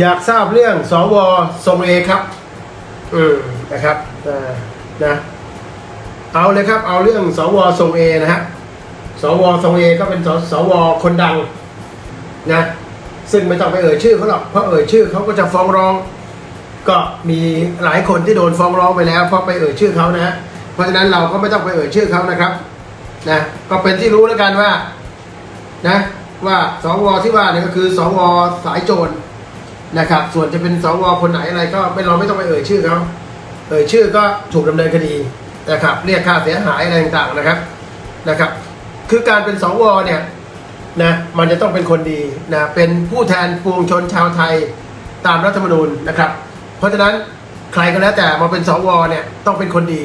อยากทราบเรื่องสวทรงเอครับ อืมนะครับนะ เอาเลยครับ เอาเรื่องสวทรงเอนะฮะ สวทรงเอก็เป็นสสวคนดังนะ ซึ่งไม่ต้องไปเอ่ยชื่อเขาหรอก เพราะเอ่ยชื่อเขาก็จะฟ้องร้อง ก็มีหลายคนที่โดนฟ้องร้องไปแล้วเพราะไปเอ่ยชื่อเขานะฮะเพราะฉะนั้นเราก็ไม่ต้องไปเอ่ยชื่อเขานะครับ นะ ก็เป็นที่รู้แล้วกันว่า นะ ว่าสวที่ว่าเนี่ยก็คือสวสายโจร นะครับ ส่วนจะเป็นสวคนไหนอะไรก็ไม่เราไม่ต้องไปเอ่ยชื่อเขาเอ่ยชื่อก็ถูกดำเนินคดีนะครับ เรียกค่าเสียหายอะไรต่างๆนะครับนะครับ คือการเป็นสวเนี่ยนะมันจะต้องเป็นคนดีนะเป็นผู้แทนปวงชนชาวไทยตามรัฐธรรมนูญนะครับ เพราะฉะนั้นใครก็แล้วแต่มาเป็นสวเนี่ยต้องเป็นคนดี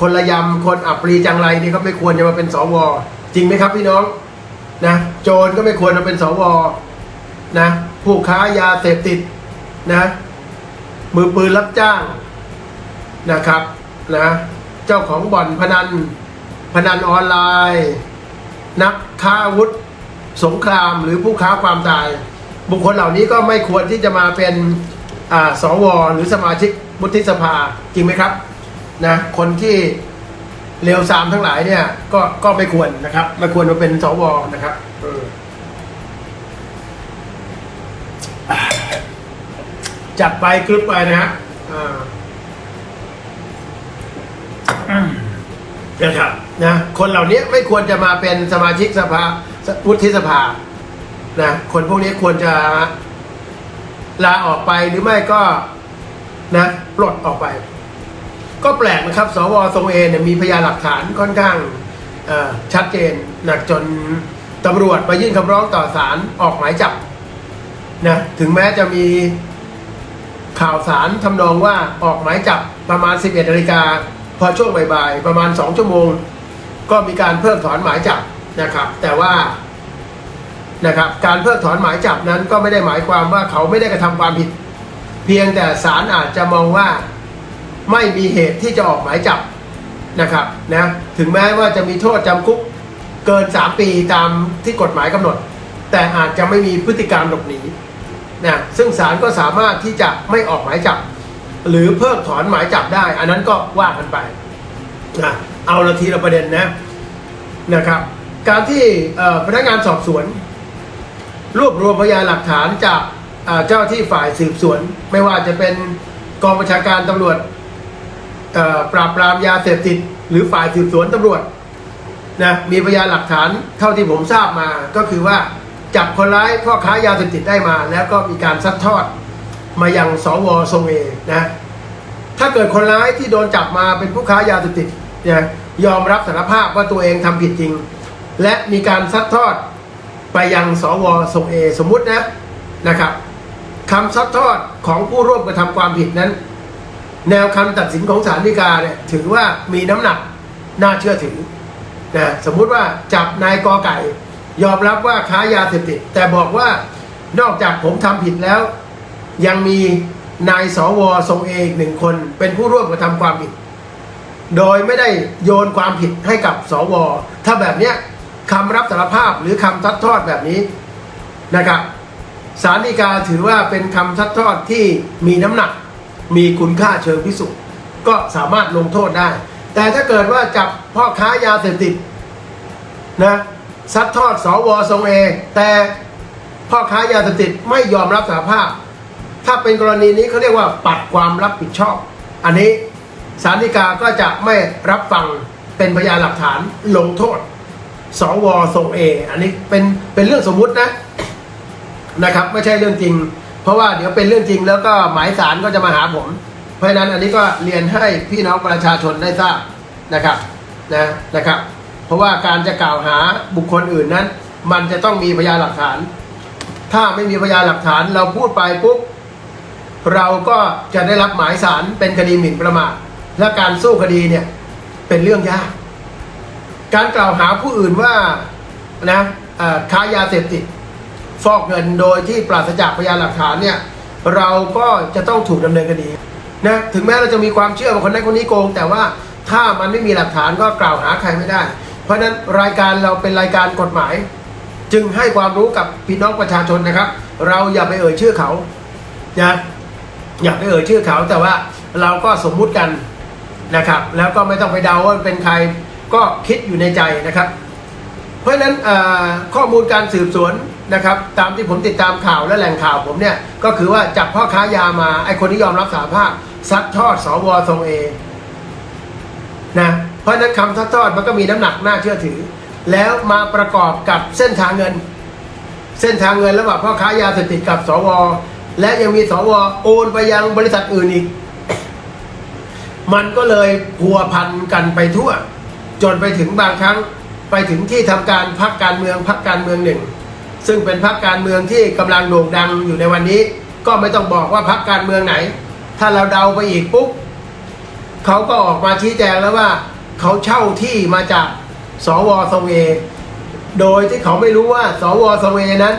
คนระยำคนอับปรีจังไรนี่ก็ไม่ควรจะมาเป็นสวจริงไหมครับพี่น้องนะโจรก็ไม่ควรมาเป็นสวนะ ผู้ค้ายาเสพติดนะมือปืนรับจ้างนะครับนะเจ้าของบ่อนพนัน พนันออนไลน์ นักค้าอาวุธ สงครามหรือผู้ค้าความตาย บุคคลเหล่านี้ก็ไม่ควรที่จะมาเป็นอ่าสวหรือสมาชิกวุฒิสภาจริงไหมครับนะคนที่เลวทรามทั้งหลายเนี่ยก็ก็ไม่ควรนะครับไม่ควรมาเป็นสวนะครับเอออ่า จัดไปคลิปไปนะฮะอ่าอืมนะครับนะ คนเหล่านี้ไม่ควรจะมาเป็นสมาชิกสภาวุฒิสภา นะ คนพวกนี้ควรจะลาออกไปหรือไม่ก็นะปลดออกไป ก็แปลกนะครับ สวทรงเอเนี่ยมีพยานหลักฐานค่อนข้างเอ่อชัดเจนนะจนตำรวจไปยื่นคำร้องต่อศาลออกหมายจับนะถึงแม้จะมี ข่าวสารทำนองว่าออกหมายจับประมาณ 11นาฬิกาพอช่วงบ่ายๆประมาณ 2 ชั่วโมง ก็มีการเพิกถอนหมายจับนะครับ แต่ว่านะครับการเพิกถอนหมายจับนั้นก็ไม่ได้หมายความว่าเขาไม่ได้กระทำความผิด เพียงแต่ศาลอาจจะมองว่าไม่มีเหตุที่จะออกหมายจับนะครับนะถึงแม้ว่าจะมีโทษจำคุกเกิน 3 ปีตามที่กฎหมายกำหนด แต่อาจจะไม่มีพฤติการหลบหนี นะซึ่งศาลก็สามารถที่จะไม่ออกหมายจับ หรือเพิกถอนหมายจับได้ อันนั้นก็ว่ากันไปนะเอาละทีละประเด็นนะนะครับ การที่พนักงานสอบสวน รวบรวมพยานหลักฐานจากเจ้าที่ฝ่ายสืบสวน ไม่ว่าจะเป็นกองบัญชาการตำรวจปราบปรามยาเสพติด หรือฝ่ายสืบสวนตำรวจนะมีพยานหลักฐานเท่าที่ผมทราบมาก็คือว่า จับคนร้ายพ่อค้ายาเสพติดได้มา แล้วก็มีการซัดทอดมายังสวทรงเอนะถ้าเกิดคนร้ายที่โดนจับมาเป็นผู้ค้ายาเสพติดนะยอมรับสารภาพว่าตัวเองทำผิดจริง และมีการซัดทอดไปยังสวทรงเอสมมุตินะนะครับคำซัดทอดของผู้ร่วมกระทำความผิดนั้น แนวคำตัดสินของศาลฎีกาเนี่ยถือว่ามีน้ำหนักน่าเชื่อถือนะสมมุติว่าจับนายกอไก่ ยอมรับว่าค้ายาเสพติด แต่บอกว่านอกจากผมทำผิดแล้ว ยังมีนายสวทรงเอกหนึ่งคนเป็นผู้ร่วมกระทำความผิด โดยไม่ได้โยนความผิดให้กับสว ถ้าแบบเนี้ยคำรับสารภาพหรือคำทัดทอดแบบนี้นะครับศาลฎีกาถือว่าเป็นคำทัดทอดที่มีน้ำหนัก มีคุณค่าเชิงพิสูจน์ก็สามารถลงโทษได้ แต่ถ้าเกิดว่าจับพ่อค้ายาเสพติดนะ ซัดทอดสวทรงเอ แต่พ่อค้ายาเสพติดไม่ยอมรับสารภาพ ถ้าเป็นกรณีนี้เขาเรียกว่าปัดความรับผิดชอบ อันนี้ศาลฎีกาก็จะไม่รับฟังเป็นพยานหลักฐานลงโทษสวทรงเอ อันนี้เป็นเป็นเรื่องสมมุตินะนะครับ ไม่ใช่เรื่องจริง เพราะว่าเดี๋ยวเป็นเรื่องจริงแล้วก็หมายสารก็จะมาหาผม เพราะฉะนั้นอันนี้ก็เรียนให้พี่น้องประชาชนได้ทราบนะครับนะนะครับ เพราะว่าการจะกล่าวหาบุคคลอื่นนั้น มันจะต้องมีพยานหลักฐาน ถ้าไม่มีพยานหลักฐานเราพูดไปปุ๊บเราก็จะได้รับหมายสารเป็นคดีหมิ่นประมาทและการสู้คดีเนี่ยเป็นเรื่องยากการกล่าวหาผู้อื่นว่านะอ่อค้ายาเสพติดฟอกเงินโดยที่ปราศจากพยานหลักฐานเนี่ยเราก็จะต้องถูกดำเนินคดีนะถึงแม้เราจะมีความเชื่อว่าคนนั้นคนนี้โกง แต่ว่าถ้ามันไม่มีหลักฐานก็กล่าวหาใครไม่ได้ เพราะฉะนั้นรายการเราเป็นรายการกฎหมาย จึงให้ความรู้กับพี่น้องประชาชนนะครับ เราอย่าไปเอ่ยชื่อเขานะอย่าไปเอ่ยชื่อเขาแต่ว่าเราก็สมมุติกันนะครับ แล้วก็ไม่ต้องไปเดาว่าเป็นใครก็คิดอยู่ในใจนะครับ เพราะฉะนั้นข้อมูลการสืบสวนนะครับ ตามที่ผมติดตามข่าวและแหล่งข่าวผมเนี่ย ก็คือว่าจับพ่อค้ายามาไอ้คนที่ยอมรับสารภาพซัดทอดสวทรงเอนะ เพราะนั้นคำทอดมันก็มีน้ำหนักน่าเชื่อถือ แล้วมาประกอบกับเส้นทางเงิน เส้นทางเงินระหว่างพ่อค้ายาเสพติดกับสวและยังมีสวโอนไปยังบริษัทอื่นอีก มันก็เลยพัวพันกันไปทั่ว จนไปถึงบางครั้งไปถึงที่ทำการพักการเมืองพักการเมืองหนึ่ง ซึ่งเป็นพักการเมืองที่กำลังโด่งดังอยู่ในวันนี้ ก็ไม่ต้องบอกว่าพักการเมืองไหน ถ้าเราเดาไปอีกปุ๊บเขาก็ออกมาชี้แจงแล้วว่า เขาเช่าที่มาจากสวทรงเอโดยที่เขาไม่รู้ว่า สวทรงเอนั้น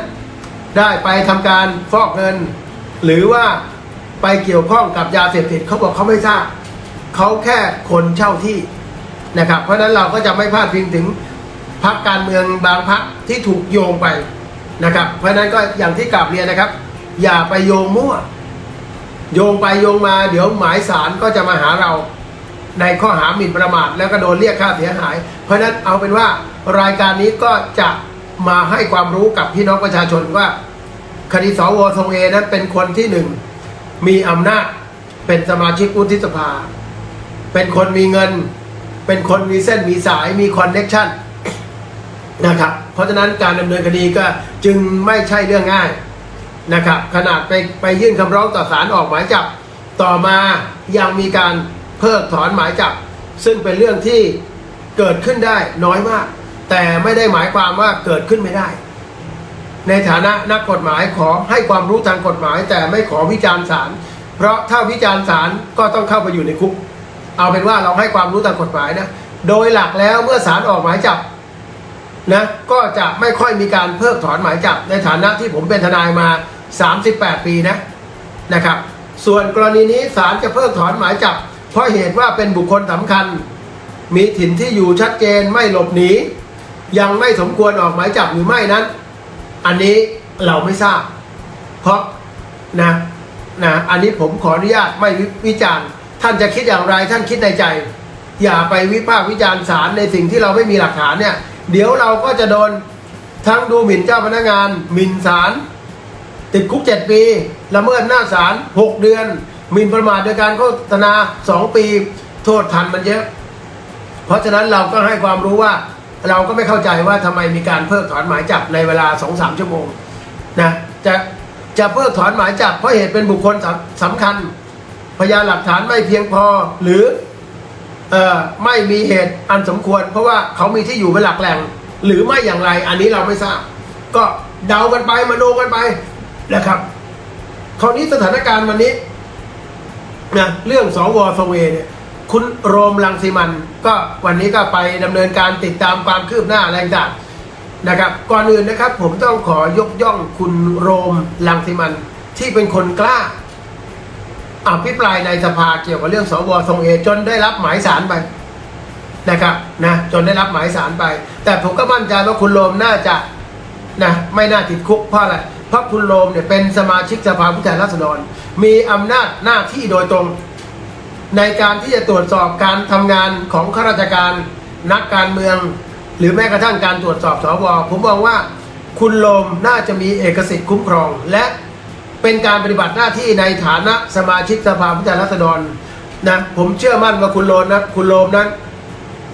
ได้ไปทำการฟอกเงิน หรือว่าไปเกี่ยวข้องกับยาเสพติดเขาบอกเขาไม่ทราบเขาแค่คนเช่าที่นะครับ เพราะฉะนั้นเราก็จะไม่พลาดพิงถึงพักการเมืองบางพักที่ถูกโยงไปนะครับ เพราะฉะนั้นก็อย่างที่กลับเรียนนะครับ อย่าไปโยงมั่ว โยงไปโยงมาเดี๋ยวหมายสารก็จะมาหาเรา ในข้อหาหมิ่นประมาทแล้วก็โดนเรียกค่าเสียหาย เพราะฉะนั้นเอาเป็นว่ารายการนี้ก็จะมาให้ความรู้กับพี่น้องประชาชนว่า คดีสวทรงเอนั้นเป็นคนที่หนึ่งมีอำนาจเป็นสมาชิกวุฒิสภา เป็นคนมีเงิน เป็นคนมีเส้นมีสายมีคอนเน็ชันนะครับ เพราะฉะนั้นการดำเนินคดีก็จึงไม่ใช่เรื่องง่ายนะครับ ขนาดไปไปยื่นคำร้องต่อศาลออกหมายจับต่อมายังมีการ เพิกถอนหมายจับ ซึ่งเป็นเรื่องที่เกิดขึ้นได้น้อยมาก แต่ไม่ได้หมายความว่าเกิดขึ้นไม่ได้ ในฐานะนักกฎหมายขอให้ความรู้ทางกฎหมาย แต่ไม่ขอวิจารณ์ศาลเพราะถ้าวิจารณ์ศาลก็ต้องเข้าไปอยู่ในคุก เอาเป็นว่าเราให้ความรู้ทางกฎหมายนะโดยหลักแล้วเมื่อศาลออกหมายจับนะก็จะไม่ค่อยมีการเพิกถอนหมายจับในฐานะที่ผมเป็นทนายมา 38 ปีนะนะครับ ส่วนกรณีนี้ศาลจะเพิกถอนหมายจับ เพราะเหตุว่าเป็นบุคคลสำคัญ มีถิ่นที่อยู่ชัดเจนไม่หลบหนียังไม่สมควรออกหมายจับหรือไม่นั้น อันนี้เราไม่ทราบ เพราะนะนะอันนี้ผมขออนุญาตไม่วิวิจารณ์ ท่านจะคิดอย่างไรท่านคิดในใจ อย่าไปวิพากษ์วิจารณ์ศาลในสิ่งที่เราไม่มีหลักฐานเนี่ย เดี๋ยวเราก็จะโดนทั้งดูหมิ่นเจ้าพนักงานหมิ่นศาลติดคุกเจ็ดปีละเมิดหน้าศาลหกเดือน หมิ่นประมาทโดยการโฆษณาสองปีโทษทันมันเยอะ เพราะฉะนั้นเราก็ให้ความรู้ว่าเราก็ไม่เข้าใจว่าทำไมมีการเพิกถอนหมายจับในเวลาสองสามชั่วโมงนะจะจะเพิกถอนหมายจับเพราะเหตุเป็นบุคคลสำสำคัญ พยานหลักฐานไม่เพียงพอหรือเออไม่มีเหตุอันสมควร เพราะว่าเขามีที่อยู่เป็นหลักแหล่ง หรือไม่อย่างไรอันนี้เราไม่ทราบ ก็เดากันไปมโนกันไปนะครับคราวนี้สถานการณ์วันนี้ นะเรื่องสวทรงเอเนี่ยคุณโรมลังสิมัน ก็วันนี้ก็ไปดำเนินการติดตามความคืบหน้าอะไรต่างนะครับ ก่อนอื่นนะครับ ผมต้องขอยกย่องคุณโรมลังสิมัน ที่เป็นคนกล้าอภิปรายในสภาเกี่ยวกับเรื่องสวทรงเอจนได้รับหมายสารไปนะครับนะจนได้รับหมายสารไป แต่ผมก็มั่นใจว่าคุณโรมน่าจะนะไม่น่าติดคุกเพราะอะไร พระคุณโรมเนี่ยเป็นสมาชิกสภาผู้แทนราษฎร มีอำนาจหน้าที่โดยตรง ในการที่จะตรวจสอบการทำงานของข้าราชการนักการเมือง หรือแม้กระทั่งการตรวจสอบสวผมมองว่าคุณโลมน่าจะมีเอกสิทธิ์คุ้มครอง และเป็นการปฏิบัติหน้าที่ในฐานะสมาชิกสภาผู้แทนราษฎรนะผมเชื่อมั่นว่าคุณโลมนะคุณโลมนั้น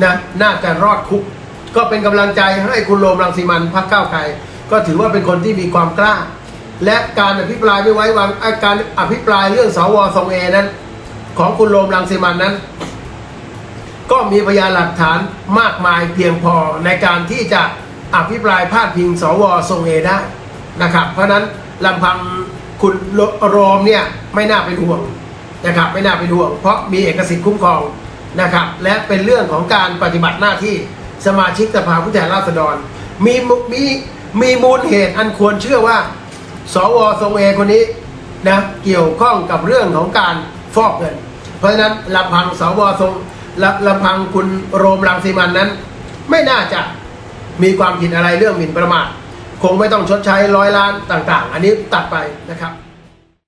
นะน่าจะรอดคุก ก็เป็นกำลังใจให้คุณโลมรังสีมันพักเก้าไกล ก็ถือว่าเป็นคนที่มีความกล้า และการอภิปรายไม่ไว้วางการอภิปรายเรื่องสวทรงเอนั้น ของคุณโรมรังสีมันนั้น ก็มีพยานหลักฐานมากมายเพียงพอในการที่จะอภิปรายพาดพิงสวทรงเอได้นะครับ เพราะนั้นลำพังคุณโรมเนี่ยไม่น่าเป็นห่วงนะครับไม่น่าเป็นห่วง เพราะมีเอกสิทธิ์คุ้มครองนะครับ และเป็นเรื่องของการปฏิบัติหน้าที่สมาชิกสภาผู้แทนราษฎร มีมุ มีมูลเหตุอันควรเชื่อว่า สวทรงเอคนนี้นะเกี่ยวข้องกับเรื่องของการฟอกเงิน เพราะฉะนั้นลำพังสวทรงลลำพังคุณโรมรังสีมันนั้น ไม่น่าจะมีความผิดอะไรเรื่องหมิ่นประมาทคงไม่ต้องชดใช้ร้อยล้านต่าง ๆ อันนี้ตัดไปนะครับ